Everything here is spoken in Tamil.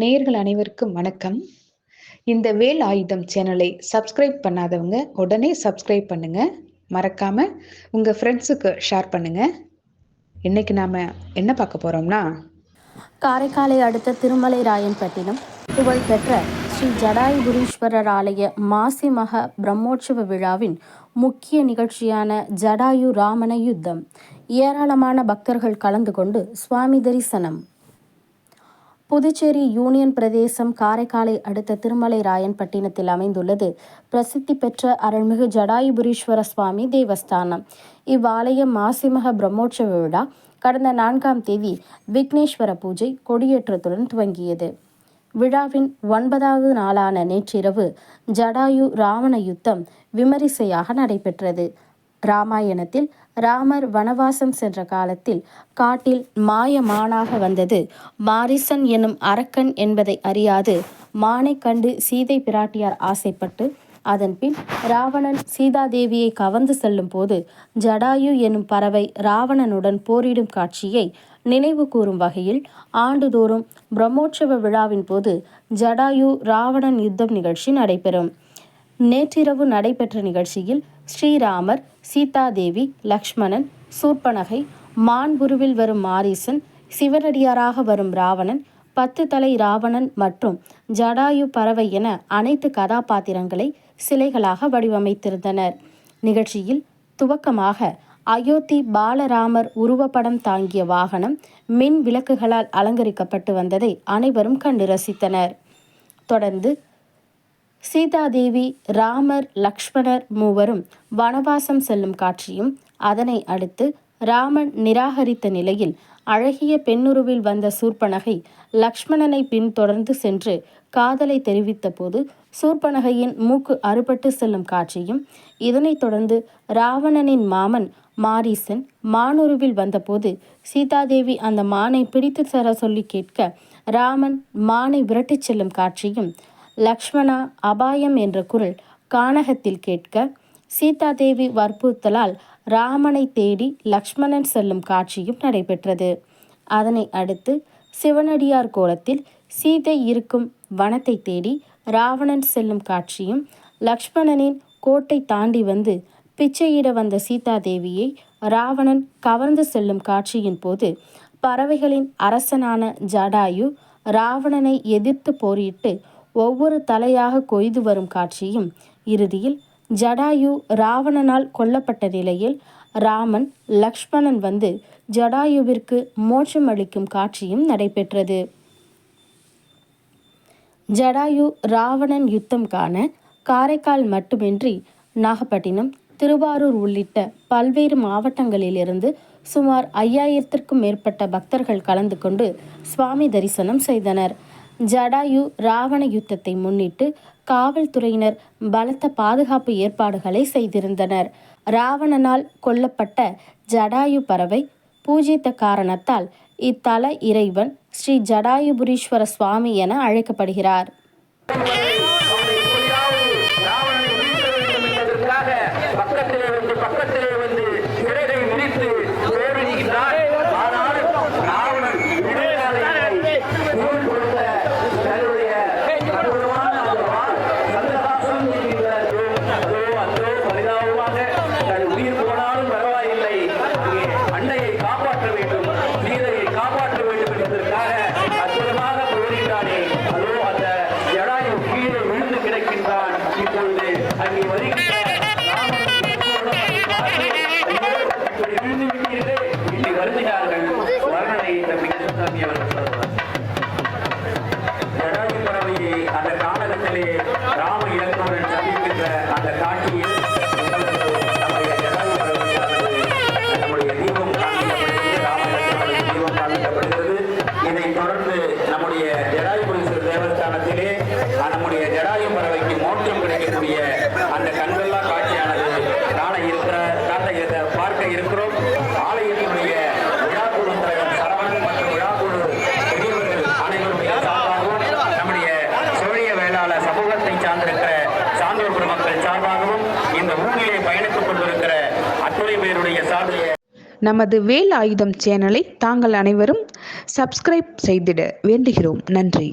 நேர்கள் அனைவருக்கும் வணக்கம். இந்த வேல் ஆயுதம் சேனலை சப்ஸ்கிரைப் பண்ணாதவங்க உடனே சப்ஸ்கிரைப் பண்ணுங்க. மறக்காம உங்க ஃப்ரெண்ட்ஸுக்கு ஷேர் பண்ணுங்க. இன்னைக்கு நாம என்ன பார்க்க போறோம்னா? காரைக்காலை அடுத்த திருமலை ராயன்பட்டினம் புகழ்பெற்ற ஸ்ரீ ஜடாயுபுரீஸ்வரர் ஆலய மாசி மக பிரம்மோற்சவ விழாவின் முக்கிய நிகழ்ச்சியான ஜடாயு ராமன யுத்தம். ஏராளமான பக்தர்கள் கலந்து கொண்டு சுவாமி தரிசனம். புதுச்சேரி யூனியன் பிரதேசம் காரைக்காலை அடுத்த திருமலை ராயன்பட்டினத்தில் அமைந்துள்ளது. பிரசித்தி பெற்ற அருள்மிகு ஜடாயுபுரீஸ்வர சுவாமி தேவஸ்தானம். இவ்வாலயம் மாசிமக பிரம்மோற்சவ விழா கடந்த நான்காம் தேதி விக்னேஸ்வர பூஜை கொடியேற்றத்துடன் துவங்கியது. விழாவின் ஒன்பதாவது நாளான நேற்றிரவு ஜடாயு ராவண யுத்தம் விமரிசையாக நடைபெற்றது. ராமாயணத்தில் ராமர் வனவாசம் சென்ற காலத்தில் காட்டில் மாயமானாக வந்தது. மாரிசன் எனும் அரக்கன் என்பதை அறியாது மானை கண்டு சீதை பிராட்டியார் ஆசைப்பட்டு அதன்பின் ராவணன் சீதாதேவியை கவர்ந்து செல்லும் போது ஜடாயு எனும் பறவை ராவணனுடன் போரிடும் காட்சியை நினைவு கூறும் வகையில் ஆண்டுதோறும் பிரம்மோற்சவ விழாவின் போது ஜடாயு ராவணன் யுத்தம் நிகழ்ச்சி நடைபெறும். நேற்றிரவு நடைபெற்ற நிகழ்ச்சியில் ஸ்ரீராமர் சீதாதேவி லக்ஷ்மணன் சூர்பனகை மான்புருவில் வரும் மாரீசன் சிவனடியாராக வரும் ராவணன் பத்து தலை ராவணன் மற்றும் ஜடாயு பறவை என அனைத்து கதாபாத்திரங்களை சிலைகளாக வடிவமைத்திருந்தனர். நிகழ்ச்சியில் துவக்கமாக அயோத்தி பாலராமர் உருவப்படம் தாங்கிய வாகனம் மின் விளக்குகளால் அலங்கரிக்கப்பட்டு வந்ததை அனைவரும் கண்டு ரசித்தனர். தொடர்ந்து சீதாதேவி ராமர் லக்ஷ்மணர் மூவரும் வனவாசம் செல்லும் காட்சியும் அதனை அடுத்து ராமன் நிராகரித்த நிலையில் அழகிய பெண்ணுருவில் வந்த சூர்பனகை லக்ஷ்மணனை பின்தொடர்ந்து சென்று காதலை தெரிவித்த போது சூர்பனகையின் மூக்கு அறுபட்டு செல்லும் காட்சியும் இதனைத் தொடர்ந்து ராவணனின் மாமன் மாரீசன் மானுருவில் வந்தபோது சீதாதேவி அந்த மானை பிடித்து தர சொல்லி கேட்க ராமன் மானை விரட்டிச் செல்லும் காட்சியும் லக்ஷ்மணா அபாயம் என்ற குரல் கானகத்தில் கேட்க சீதாதேவி வற்புறுத்தலால் ராமனை தேடி லக்ஷ்மணன் செல்லும் காட்சியும் நடைபெற்றது. அதனை அடுத்து சிவனடியார் கோலத்தில் சீதை இருக்கும் வனத்தை தேடி ராவணன் செல்லும் காட்சியும் லக்ஷ்மணனின் கோட்டை தாண்டி வந்து பிச்சையிட வந்த சீதாதேவியை ராவணன் கவர்ந்து செல்லும் காட்சியின் போது பறவைகளின் அரசனான ஜடாயு ராவணனை எதிர்த்து போரிட்டு ஒவ்வொரு தலையாக கொய்து வரும் காட்சியும் இறுதியில் ஜடாயு ராவணனால் கொல்லப்பட்ட நிலையில் ராமன் லக்ஷ்மணன் வந்து ஜடாயுவிற்கு மோட்சம் அளிக்கும் காட்சியும் நடைபெற்றது. ஜடாயு ராவணன் யுத்தம் காண காரைக்கால் மட்டுமின்றி நாகப்பட்டினம் திருவாரூர் உள்ளிட்ட பல்வேறு மாவட்டங்களிலிருந்து சுமார் ஐயாயிரத்திற்கும் மேற்பட்ட பக்தர்கள் கலந்து கொண்டு சுவாமி தரிசனம் செய்தனர். ஜடாயு ராவண யுத்தத்தை முன்னிட்டு காவல்துறையினர் பலத்த பாதுகாப்பு ஏற்பாடுகளை செய்திருந்தனர். ராவணனால் கொல்லப்பட்ட ஜடாயு பறவை பூஜித்த காரணத்தால் இத்தல இறைவன் ஸ்ரீ ஜடாயுபுரீஸ்வர சுவாமி என அழைக்கப்படுகிறார். பக்கத்திலே animalitos. நம்முடைய பறவைக்கு மோட்சம் கிடைக்கக்கூடிய அந்த கண்கொள்ளா காட்சியானது காண இருக்கிற காட்ட பார்க்க இருக்கிறோம். ஆலயத்தினுடைய விழாக்குழு தலைவர் சரவணன் மற்றும் விழாக்குழு பெரியவர்கள் அனைவருடைய சார்பாகவும் நம்முடைய செவிலிய வேளாளர் சமூகத்தை சார்ந்திருக்கிற சான்றோர் பெருமக்கள் சார்பாகவும் இந்த ஊரிலே பயணித்துக் கொண்டிருக்கிற அத்துறை பேருடைய நமது வேல் ஆயுதம் சேனலை தாங்கள் அனைவரும் சப்ஸ்கிரைப் செய்திட வேண்டுகிறோம். நன்றி.